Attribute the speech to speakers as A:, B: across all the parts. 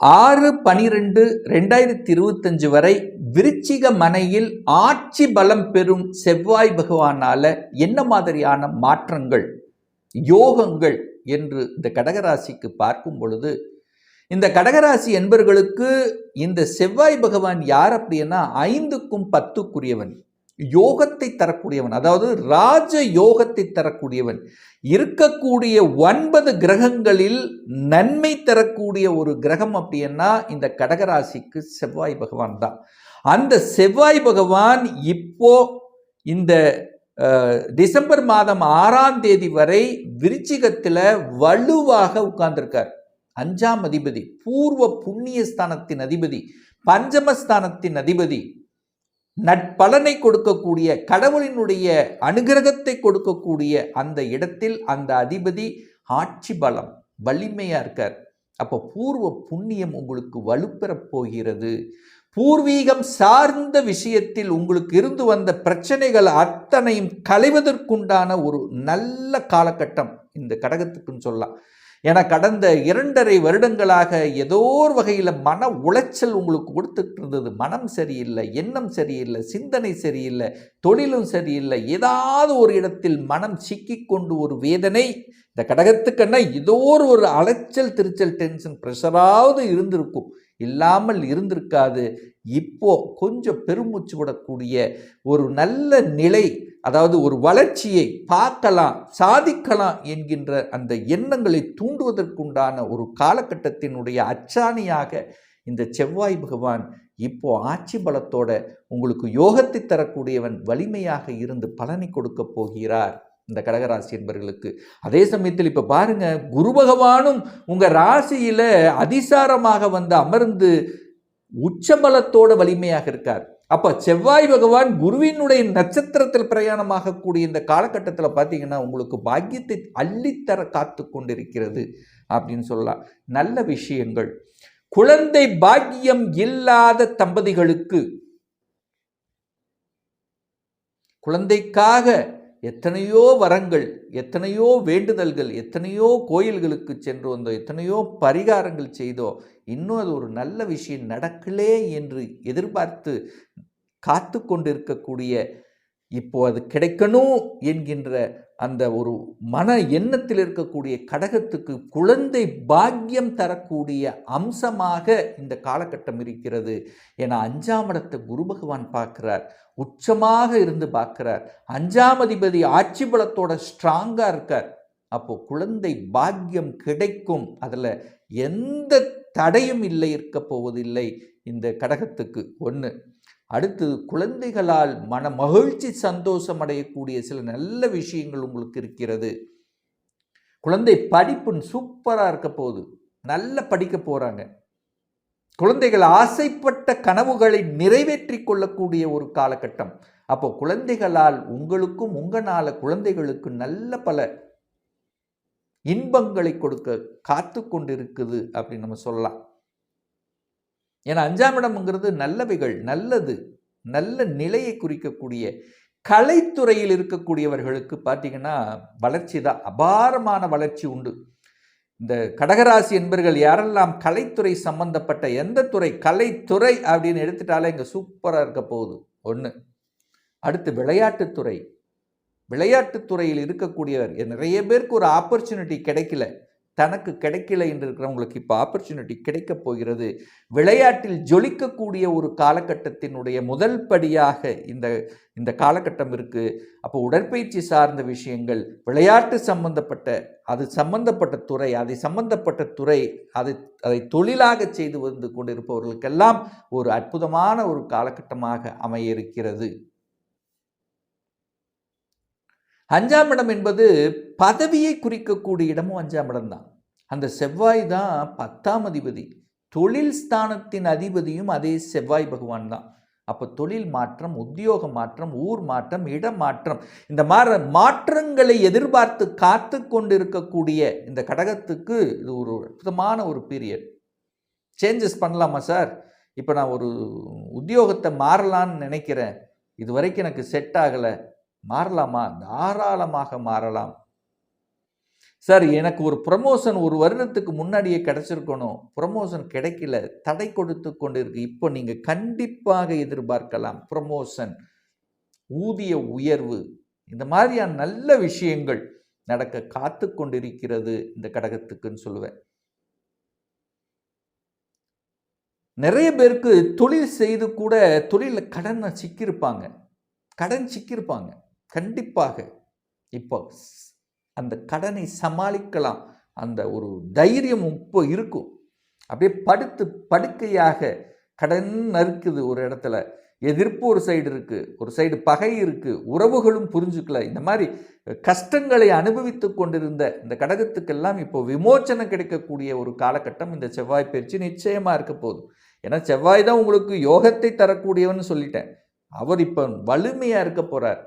A: ஆறு பனிரெண்டு ரெண்டாயிரத்தி இருபத்தஞ்சு வரை விருச்சிக மனையில் ஆட்சி பலம் பெறும் செவ்வாய் பகவானால என்ன மாதிரியான மாற்றங்கள் யோகங்கள் என்று இந்த கடகராசிக்கு பார்க்கும் பொழுது இந்த கடகராசி என்பர்களுக்கு இந்த செவ்வாய் பகவான் யார் அப்படின்னா ஐந்துக்கும் பத்துக்குரியவன். யோகத்தை தரக்கூடியவன் அதாவது ராஜ யோகத்தை தரக்கூடியவன். இருக்கக்கூடிய ஒன்பது கிரகங்களில் நன்மை தரக்கூடிய ஒரு கிரகம் அப்படின்னா இந்த கடகராசிக்கு செவ்வாய் பகவான் தான். அந்த செவ்வாய் பகவான் இப்போ இந்த டிசம்பர் மாதம் ஆறாம் தேதி வரை விருச்சிகத்தில் வலுவாக உட்கார்ந்திருக்கார். அஞ்சாம் அதிபதி பூர்வ புண்ணிய ஸ்தானத்தின் அதிபதி பஞ்சமஸ்தானத்தின் அதிபதி நட்பலனை கொடுக்கக்கூடிய கடவுளினுடைய அனுகிரகத்தை கொடுக்கக்கூடிய அந்த இடத்தில் அந்த அதிபதி ஆட்சி பலம் வலிமையாக இருக்கார். அப்போ பூர்வ புண்ணியம் உங்களுக்கு வலுப்பெறப் போகிறது. பூர்வீகம் சார்ந்த விஷயத்தில் உங்களுக்கு இருந்து வந்த பிரச்சனைகள் அத்தனையும் களைவதற்குண்டான ஒரு நல்ல காலகட்டம் இந்த கடகத்துக்குன்னு சொல்லலாம். ஏன்னா கடந்த இரண்டரை வருடங்களாக ஏதோ ஒரு வகையில் மன உளைச்சல் உங்களுக்கு கொடுத்துட்டு இருந்தது. மனம் சரியில்லை எண்ணம் சரியில்லை சிந்தனை சரியில்லை தொழிலும் சரியில்லை. ஏதாவது ஒரு இடத்தில் மனம் சிக்கிக்கொண்டு ஒரு வேதனை. இந்த கடகத்துக்கன்னா ஏதோ ஒரு அலைச்சல் திருச்சல் டென்ஷன் ப்ரெஷராவது இருந்திருக்கும். இல்லாமல் இருந்திருக்காது. இப்போ கொஞ்சம் பெருமூச்சு விடக்கூடிய ஒரு நல்ல நிலை அதாவது ஒரு வளர்ச்சியை பார்க்கலாம் சாதிக்கலாம் என்கின்ற அந்த எண்ணங்களை தூண்டுவதற்குண்டான ஒரு காலகட்டத்தினுடைய அச்சாணியாக இந்த செவ்வாய் பகவான் இப்போ ஆட்சி பலத்தோட உங்களுக்கு யோகத்தை தரக்கூடியவன் வலிமையாக இருந்து பலனை கொடுக்க போகிறார். இந்த கடகராசி என்பவர்களுக்கு அதே சமயத்தில் இப்போ பாருங்க குரு பகவானும் உங்கள் ராசியில் அதிசாரமாக வந்து அமர்ந்து உச்சபலத்தோட வலிமையாக இருக்கார். அப்போ செவ்வாய் பகவான் குருவினுடைய நட்சத்திரத்தில் பிரயாணமாகக்கூடிய இந்த காலகட்டத்தில் பார்த்தீங்கன்னா உங்களுக்கு பாக்கியத்தை அள்ளித்தர காத்து கொண்டிருக்கிறது அப்படின்னு சொல்லலாம். நல்ல விஷயங்கள். குழந்தை பாக்கியம் இல்லாத தம்பதிகளுக்கு குழந்தைக்காக எத்தனையோ வரங்கள் எத்தனையோ வேண்டுதல்கள் எத்தனையோ கோயில்களுக்கு சென்று வந்தோம் எத்தனையோ பரிகாரங்கள் செய்தோம். இன்னும் அது ஒரு நல்ல விஷயம் நடக்கலே என்று எதிர்பார்த்து காத்து கொண்டிருக்கக்கூடிய இப்போ அது கிடைக்கணும் என்கின்ற அந்த ஒரு மன எண்ணத்தில் இருக்கக்கூடிய கடகத்துக்கு குழந்தை பாக்கியம் தரக்கூடிய அம்சமாக இந்த காலகட்டம் இருக்கிறது என அஞ்சாம் இடத்தை குரு பகவான் பார்க்கிறார். உச்சமாக இருந்து பார்க்கிறார். அஞ்சாம் அதிபதி ஆட்சி பலத்தோட ஸ்ட்ராங்காக இருக்கார். அப்போ குழந்தை பாக்கியம் கிடைக்கும். அதில் எந்த தடையும் இல்லை இருக்க போவதில்லை இந்த கடகத்துக்கு ஒன்று அடுத்து குழந்தைகளால் மன மகிழ்ச்சி சந்தோஷம் அடையக்கூடிய சில நல்ல விஷயங்கள் உங்களுக்கு இருக்கிறது. குழந்தை படிப்பு சூப்பராக இருக்க போகுது. நல்ல படிக்க போகிறாங்க குழந்தைகள் ஆசைப்பட்ட கனவுகளை நிறைவேற்றி கொள்ளக்கூடிய ஒரு காலகட்டம். அப்போ குழந்தைகளால் உங்களுக்கும் உங்களால் குழந்தைகளுக்கு நல்ல பல இன்பங்களை கொடுக்க காத்து கொண்டிருக்குது அப்படின்னு நம்ம சொல்லலாம். ஏன்னா அஞ்சாம் இடம்ங்கிறது நல்லவைகள் நல்லது நல்ல நிலையை குறிக்கக்கூடிய கலைத்துறையில் இருக்கக்கூடியவர்களுக்கு பார்த்தீங்கன்னா வளர்ச்சி தான் அபாரமான வளர்ச்சி உண்டு. இந்த கடகராசி என்பர்கள் யாரெல்லாம் கலைத்துறை சம்பந்தப்பட்ட எந்த துறை கலைத்துறை அப்படின்னு எடுத்துட்டாலே இங்கே சூப்பராக இருக்க போகுது. ஒன்று அடுத்து விளையாட்டுத்துறை விளையாட்டுத்துறையில் இருக்கக்கூடியவர் நிறைய பேருக்கு ஒரு ஆப்பர்ச்சுனிட்டி கிடைக்கல. தனக்கு கிடைக்கல என்று இருக்கிறவங்களுக்கு இப்போ ஆப்பர்ச்சுனிட்டி கிடைக்கப் போகிறது. விளையாட்டில் ஜொலிக்கக்கூடிய ஒரு காலகட்டத்தினுடைய முதல் படியாக இந்த இந்த காலகட்டம் இருக்குது அப்போ உடற்பயிற்சி சார்ந்த விஷயங்கள் விளையாட்டு சம்பந்தப்பட்ட அது சம்பந்தப்பட்ட துறை அதை சம்பந்தப்பட்ட துறை அது அதை தொழிலாக செய்து வந்து கொண்டிருப்பவர்களுக்கெல்லாம் ஒரு அற்புதமான ஒரு காலகட்டமாக அமைய இருக்கிறது. அஞ்சாம் இடம் என்பது பதவியை குறிக்கக்கூடிய இடமும் அஞ்சாம் இடம் தான் அந்த செவ்வாய் தான் பத்தாம் அதிபதி. தொழில் ஸ்தானத்தின் அதிபதியும் அதே செவ்வாய் பகவான் தான். அப்போ தொழில் மாற்றம் உத்தியோக மாற்றம் ஊர் மாற்றம் இடமாற்றம் இந்த மாற மாற்றங்களை எதிர்பார்த்து காத்து கொண்டிருக்கக்கூடிய இந்த கடகத்துக்கு இது ஒரு அற்புதமான ஒரு பீரியட் சேஞ்சஸ் பண்ணலாமா சார் இப்போ நான் ஒரு உத்தியோகத்தை மாறலான்னு நினைக்கிறேன். இது வரைக்கும் எனக்கு செட் ஆகலை. மாறலாமா? தாராளமாக மாறலாம். சார் எனக்கு ஒரு ப்ரமோஷன் ஒரு வருடத்துக்கு முன்னாடியே கிடச்சிருக்கணும். ப்ரமோஷன் கிடைக்கல. தடை கொடுத்து கொண்டு இருக்கு இப்போ நீங்கள் கண்டிப்பாக எதிர்பார்க்கலாம். ப்ரமோஷன் ஊதிய உயர்வு இந்த மாதிரியான நல்ல விஷயங்கள் நடக்க காத்து கொண்டிருக்கிறது இந்த கடகத்துக்குன்னு சொல்லுவேன். நிறைய பேருக்கு தொழில் செய்து கூட தொழிலில் கடனை சிக்கியிருப்பாங்க கடன் சிக்கியிருப்பாங்க கண்டிப்பாக இப்போ அந்த கடனை சமாளிக்கலாம். அந்த ஒரு தைரியம் இப்போ இருக்கும். அப்படியே படுத்து படுக்கையாக கடன் நறுக்குது ஒரு இடத்துல. எதிர்ப்பு ஒரு சைடு இருக்குது ஒரு சைடு பகை இருக்குது உறவுகளும் புரிஞ்சுக்கல. இந்த மாதிரி கஷ்டங்களை அனுபவித்து கொண்டிருந்த இந்த கடகத்துக்கெல்லாம் இப்போ விமோச்சனம் கிடைக்கக்கூடிய ஒரு காலகட்டம் இந்த செவ்வாய் பயிற்சி நிச்சயமாக இருக்க போகுது. ஏன்னா செவ்வாய் தான் உங்களுக்கு யோகத்தை தரக்கூடியவன்னு சொல்லிட்டேன். அவர் இப்போ வலிமையாக இருக்க போகிறார்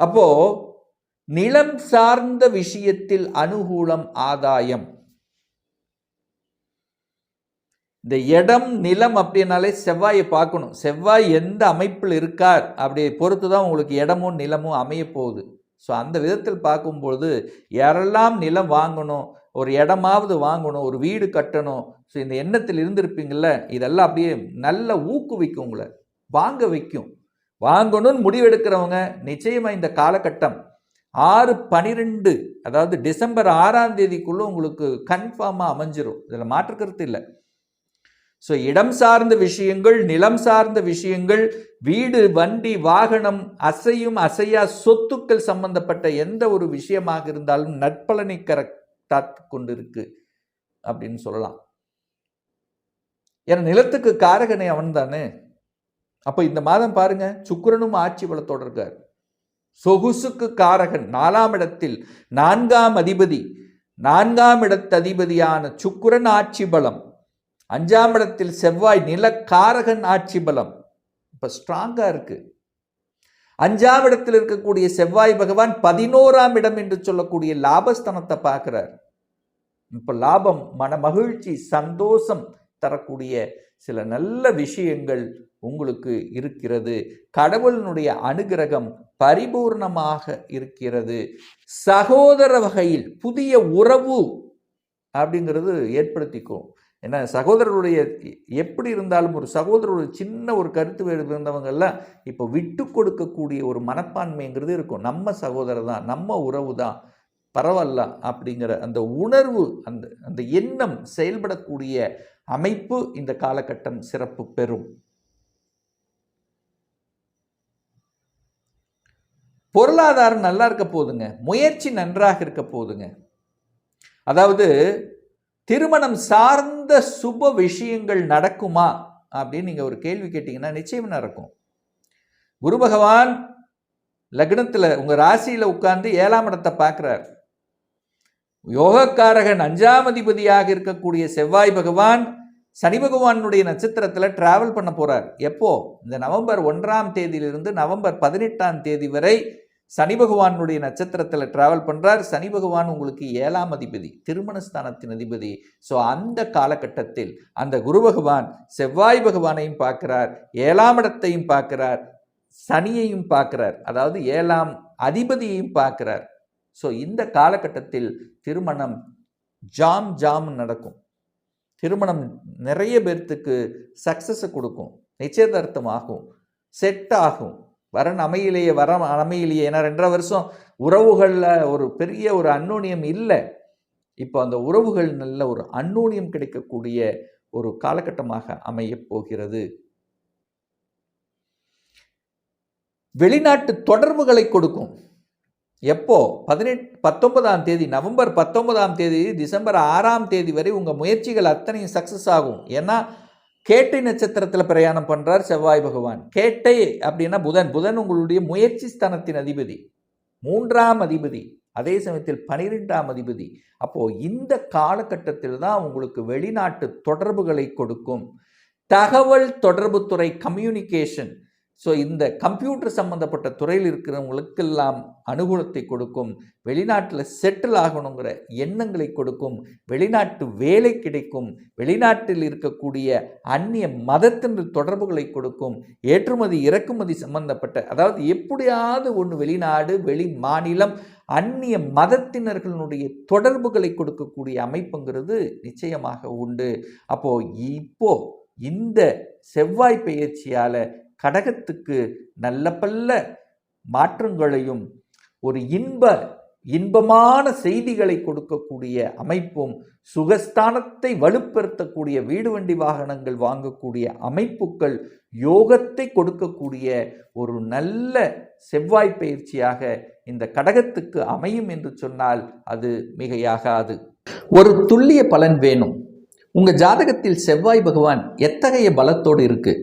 A: அப்போ நிலம் சார்ந்த விஷயத்தில் அனுகூலம் ஆதாயம். இந்த இடம் நிலம் அப்படின்னாலே செவ்வாயை பார்க்கணும். செவ்வாய் எந்த அமைப்பில் இருக்கார் அப்படி பொறுத்து தான் உங்களுக்கு இடமும் நிலமும் அமைய போகுது ஸோ அந்த விதத்தில் பார்க்கும்பொழுது யாரெல்லாம் நிலம் வாங்கணும் ஒரு இடமாவது வாங்கணும் ஒரு வீடு கட்டணும் ஸோ இந்த எண்ணத்தில் இருந்திருப்பீங்கள இதெல்லாம் அப்படியே நல்ல ஊக்குவிக்கும் உங்களை வாங்க வைக்கும். வாங்கணும்னு முடிவெடுக்கிறவங்க நிச்சயமாக இந்த காலகட்டம் ஆறு பனிரெண்டு அதாவது டிசம்பர் ஆறாம் தேதிக்குள்ளே உங்களுக்கு கன்ஃபார்மாக அமைஞ்சிரும். இதில் மாற்றுக்கிறது இல்லை. ஸோ இடம் சார்ந்த விஷயங்கள் நிலம் சார்ந்த விஷயங்கள் வீடு வண்டி வாகனம் அசையும் அசையா சொத்துக்கள் சம்பந்தப்பட்ட எந்த ஒரு விஷயமாக இருந்தாலும் நற்பலனை கர கொண்டு கொண்டிருக்கு அப்படின்னு சொல்லலாம். ஏன்னா நிலத்துக்கு காரகனை அவன் தானே அப்போ இந்த மாதம் பாருங்க சுக்கிரனும் ஆட்சி பலத்தோடு இருக்கார். சொகுசுக்கு காரகன் நாலாம் இடத்தில் நான்காம் அதிபதி நான்காம் இடத்ததிபதியான சுக்குரன் ஆட்சி பலம் அஞ்சாம் இடத்தில் செவ்வாய் நிலக்காரகன் ஆட்சி பலம். இப்போ ஸ்ட்ராங்காக இருக்குது அஞ்சாம் இடத்தில் இருக்கக்கூடிய செவ்வாய் பகவான் பதினோராம் இடம் என்று சொல்லக்கூடிய லாபஸ்தனத்தை பார்க்குறார். இப்போ லாபம் மன மகிழ்ச்சி சந்தோஷம் தரக்கூடிய சில நல்ல விஷயங்கள் உங்களுக்கு இருக்கிறது. கடவுளினுடைய அனுகிரகம் பரிபூர்ணமாக இருக்கிறது. சகோதர வகையில் புதிய உறவு அப்படிங்கிறது ஏற்படுத்திக்கும். ஏன்னா சகோதரருடைய எப்படி இருந்தாலும் ஒரு சகோதரருடைய சின்ன ஒரு கருத்து வேறு இருந்தவங்கெல்லாம் இப்போ விட்டு கொடுக்கக்கூடிய ஒரு மனப்பான்மைங்கிறது இருக்கும். நம்ம சகோதரர் தான் நம்ம உறவு தான் பரவாயில்ல அப்படிங்கிற அந்த உணர்வு அந்த அந்த எண்ணம் செயல்படக்கூடிய அமைப்பு இந்த காலகட்டம் சிறப்பு பெறும். பொருளாதாரம் நல்லா இருக்க போதுங்க. முயற்சி நன்றாக இருக்க போதுங்க. அதாவது திருமணம் சார்ந்த சுப விஷயங்கள் நடக்குமா? அப்படின்னு நீங்கள் ஒரு கேள்வி கேட்டிங்கன்னா நிச்சயம் நடக்கும். குரு பகவான் லக்னத்தில் உங்கள் ராசியில் உட்கார்ந்து ஏழாம் இடத்தை பார்க்குறார். யோகக்காரகன் அஞ்சாம் அதிபதியாக இருக்கக்கூடிய செவ்வாய் பகவான் சனி பகவானுடைய நட்சத்திரத்தில் டிராவல் பண்ண போகிறார் எப்போ? இந்த நவம்பர் ஒன்றாம் தேதியிலிருந்து நவம்பர் பதினெட்டாம் தேதி வரை சனி பகவானுடைய நட்சத்திரத்தில் டிராவல் பண்ணுறார் சனி பகவான் உங்களுக்கு ஏழாம் அதிபதி திருமணஸ்தானத்தின் அதிபதி. ஸோ அந்த காலகட்டத்தில் அந்த குரு பகவான் செவ்வாய் பகவானையும் பார்க்கிறார். ஏழாம் இடத்தையும் பார்க்கிறார். சனியையும் பார்க்கிறார். அதாவது ஏழாம் அதிபதியையும் பார்க்கிறார். ஸோ இந்த காலகட்டத்தில் திருமணம் ஜாம் ஜாம் நடக்கும். திருமணம் நிறைய பேர்த்துக்கு சக்ஸஸை கொடுக்கும். நிச்சயதார்த்தம் ஆகும் செட் ஆகும். வரன் அமையிலேயே வர அமையிலேயே. ஏன்னா ரெண்டரை வருஷம் உறவுகளில் ஒரு பெரிய ஒரு அன்னோனியம் இல்லை. இப்போ அந்த உறவுகள் நல்ல ஒரு அன்னோனியம் கிடைக்கக்கூடிய ஒரு காலகட்டமாக அமையப் போகிறது. வெளிநாட்டு தொடர்புகளை கொடுக்கும். எப்போ? பதினெட் பத்தொன்பதாம் தேதி நவம்பர் பத்தொன்பதாம் தேதி டிசம்பர் ஆறாம் தேதி வரை உங்கள் முயற்சிகள் அத்தனையும் சக்ஸஸ் ஆகும். ஏன்னா கேட்டை நட்சத்திரத்தில் பிரயாணம் பண்ணுறார் செவ்வாய் பகவான். கேட்டை அப்படின்னா புதன். புதன் உங்களுடைய முயற்சி ஸ்தானத்தின் அதிபதி. மூன்றாம் அதிபதி. அதே சமயத்தில் பனிரெண்டாம் அதிபதி. அப்போது இந்த காலகட்டத்தில் தான் உங்களுக்கு வெளிநாட்டு தொடர்புகளை கொடுக்கும். தகவல் தொடர்புத்துறை கம்யூனிகேஷன் ஸோ இந்த கம்ப்யூட்டர் சம்மந்தப்பட்ட துறையில் இருக்கிறவங்களுக்கெல்லாம் அனுகூலத்தை கொடுக்கும் வெளிநாட்டில் செட்டில் ஆகணுங்கிற எண்ணங்களை கொடுக்கும் வெளிநாட்டு வேலை கிடைக்கும் வெளிநாட்டில் இருக்கக்கூடிய அந்நிய மதத்தின் தொடர்புகளை கொடுக்கும் ஏற்றுமதி இறக்குமதி சம்பந்தப்பட்ட அதாவது எப்படியாவது ஒன்று வெளிநாடு வெளி மாநிலம் அந்நிய மதத்தினர்களுடைய தொடர்புகளை கொடுக்கக்கூடிய அமைப்புங்கிறது நிச்சயமாக உண்டு. அப்போது இப்போ இந்த செவ்வாய் பயிற்சியால் கடகத்துக்கு நல்ல பல்ல மாற்றங்களையும் ஒரு இன்ப இன்பமான செய்திகளை கொடுக்கக்கூடிய அமைப்பும் சுகஸ்தானத்தை வலுப்படுத்தக்கூடிய வீடு வண்டி வாகனங்கள் வாங்கக்கூடிய அமைப்புகள் யோகத்தை கொடுக்கக்கூடிய ஒரு நல்ல செவ்வாய் பயிற்சியாக இந்த கடகத்துக்கு அமையும் என்று சொன்னால் அது மிகையாகாது. ஒரு துல்லிய பலன் வேணும். உங்கள் ஜாதகத்தில் செவ்வாய் பகவான் எத்தகைய பலத்தோடு இருக்குது